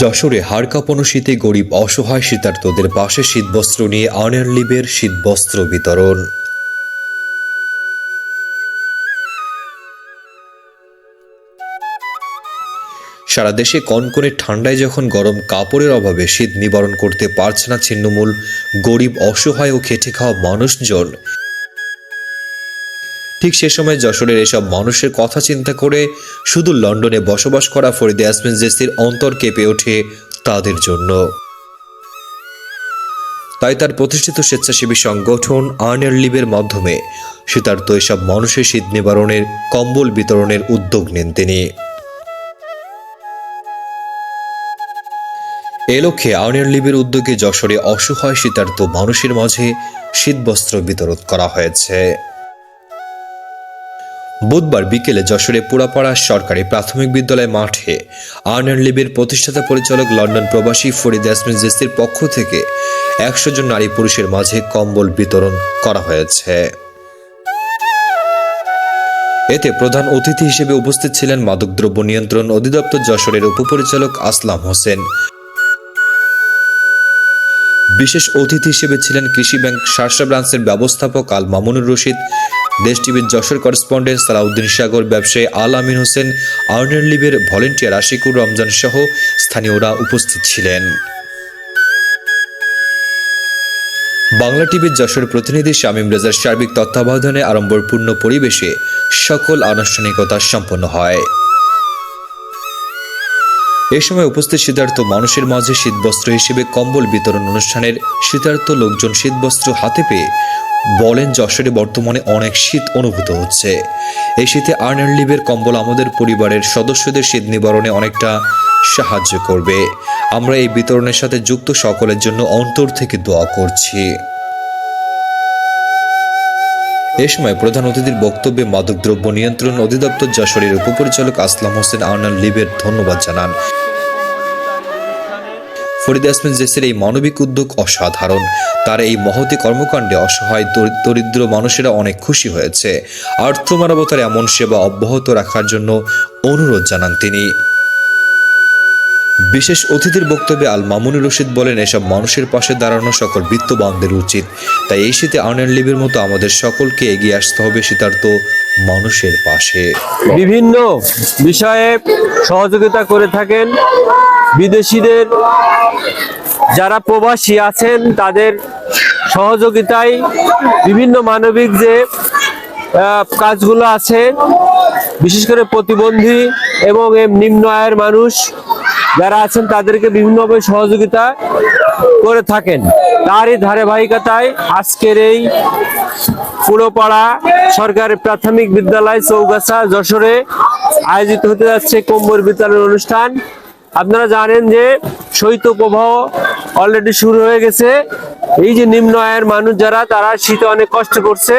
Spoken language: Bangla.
যশোরে হাড় কাঁপানো শীতে গরিব অসহায় শীতার্তদের পাশে শীতবস্ত্র নিয়ে আর্নার লিবের শীতবস্ত্র বিতরণ। সারা দেশে কনকনে ঠান্ডায় যখন গরম কাপড়ের অভাবে শীত নিবারণ করতে পারছে না ছিন্নমূল, গরিব, অসহায় ও খেটে খাওয়া মানুষজন। ঠিক সে সময় যশোরের এসব মানুষের কথা চিন্তা করে শুধু লন্ডনে বসবাস করা ফরিদে ইয়াসমিন জেসির অন্তর কেঁপে ওঠে তাদের জন্য। তাই তার প্রতিষ্ঠিত স্বেচ্ছাসেবী সংগঠন আর্নার লিবের মাধ্যমে শীতার্থ এসব মানুষের শীত নিবারণের কম্বল বিতরণের উদ্যোগ নেন তিনি। এ লক্ষ্যে আর্নার লিবের উদ্যোগে যশোরে অসহায় শীতার্থ মানুষের মাঝে শীতবস্ত্র বিতরণ করা হয়েছে। বুধবার বিকেলে যশোরে পুরাপাড়া সরকারি প্রাথমিক বিদ্যালয় মাঠে আর্নার লিবের প্রতিষ্ঠাতা পরিচালক লন্ডন প্রবাসী ফরিদ ইয়াসমিন জেসির পক্ষ থেকে একশো জন নারী পুরুষের মাঝে কম্বল বিতরণ করা হয়েছে। এতে প্রধান অতিথি হিসেবে উপস্থিত ছিলেন মাদকদ্রব্য নিয়ন্ত্রণ অধিদপ্তর যশোরের উপপরিচালক আসলাম হোসেন। বিশেষ অতিথি হিসেবে ছিলেন কৃষি ব্যাংক শার্শা ব্রাঞ্চের ব্যবস্থাপক আল মামুনুর রশিদ, দেশ টিভির যশোর করেসপন্ডেন্ট সালাউদ্দিন সাগর, ব্যবসায়ী আল আমিন হোসেন আর্নার লিবের ভলেন্টিয়ার আশিকুর রমজান সহ স্থানীয়রা উপস্থিত ছিলেন। বাংলা টিভির যশোর প্রতিনিধি শামীম রেজার সার্বিক তত্ত্বাবধানে আড়ম্বরপূর্ণ পরিবেশে সকল আনুষ্ঠানিকতা সম্পন্ন হয়। এ সময় উপস্থিত শীতার্থ মানুষের মাঝে শীতবস্ত্র হিসেবে কম্বল বিতরণ অনুষ্ঠানের শীতার্থ লোকজন শীতবস্ত্র হাতে পেয়ে বলেন যশোরে বর্তমানে অনেক শীত অনুভূত হচ্ছে। এই শীতে আর্নার লিভের কম্বল আমাদের পরিবারের সদস্যদের শীত নিবারণে অনেকটা সাহায্য করবে। আমরা এই বিতরণের সাথে যুক্ত সকলের জন্য অন্তর থেকে দোয়া করছি। এ সময় প্রধান অতিথির বক্তব্যে মাদকদ্রব্য নিয়ন্ত্রণ অধিদপ্তর যশোরের উপপরিচালক আসলাম হোসেন আর্নার লিবের ধন্যবাদ জানান। ফরিদ আসমিন জেসের এই মানবিক উদ্যোগ অসাধারণ। তার এই মহতি কর্মকাণ্ডে অসহায় দরিদ্র মানুষেরা অনেক খুশি হয়েছে। আর্থমানবতার এমন সেবা অব্যাহত রাখার জন্য অনুরোধ জানান তিনি। বিশেষ অতিথির বক্তব্যে আল মামুনুর রশিদ বলেন, এসব মানুষের পাশে দাঁড়ানো সকল বিত্তবানদের উচিত। তাই এই শীতে আর্নার লিবের মতো আমাদের সকলকে এগিয়ে আসতে হবে শীতার্থ মানুষের পাশে। বিভিন্ন বিষয়ে সহযোগিতা করে থাকেন। বিদেশিদের যারা প্রবাসী আছেন, তাদের সহযোগিতায় বিভিন্ন মানবিক যে কাজগুলো আছে, বিশেষ করে প্রতিবন্ধী এবং নিম্ন আয়ের মানুষ যারা আছেন তাদেরকে বিভিন্নভাবে সহযোগিতা করে থাকেন। তারই ধারাবাহিকতায় আজকের এই পুরোপাড়া সরকারি প্রাথমিক বিদ্যালয় চৌগাছা যশোরে আয়োজিত হতে যাচ্ছে কম্বর বিতরণ অনুষ্ঠান। আপনারা জানেন যে শৈত্য প্রবাহ অলরেডি শুরু হয়ে গেছে। এই যে নিম্ন আয়ের মানুষ যারা, তারা শীতে অনেক কষ্ট করছে